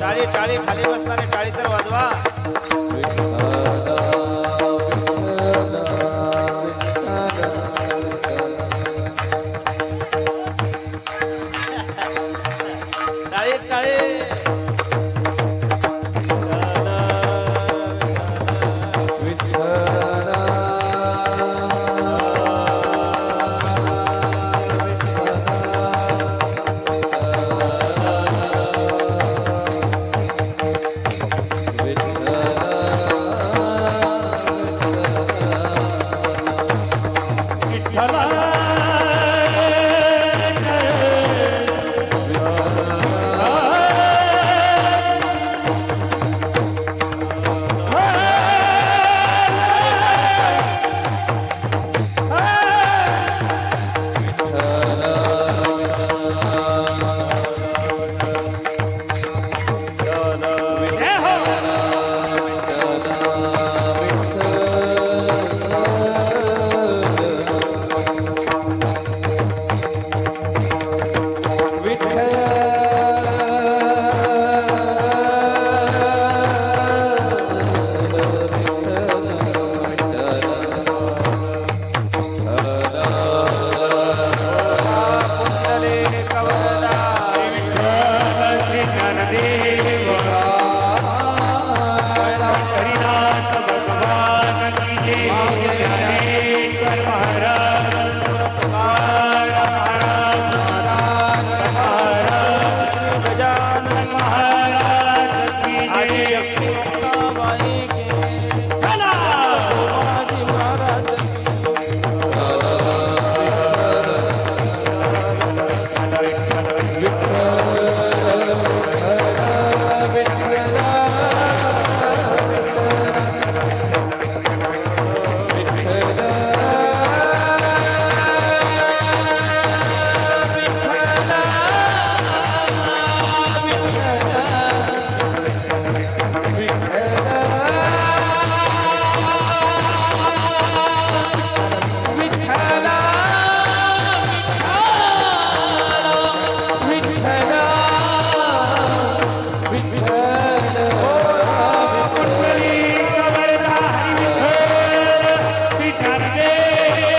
टाळी टाळी खाली बसताना टाळी तर वाजवा. भला Sayyidina Yeah.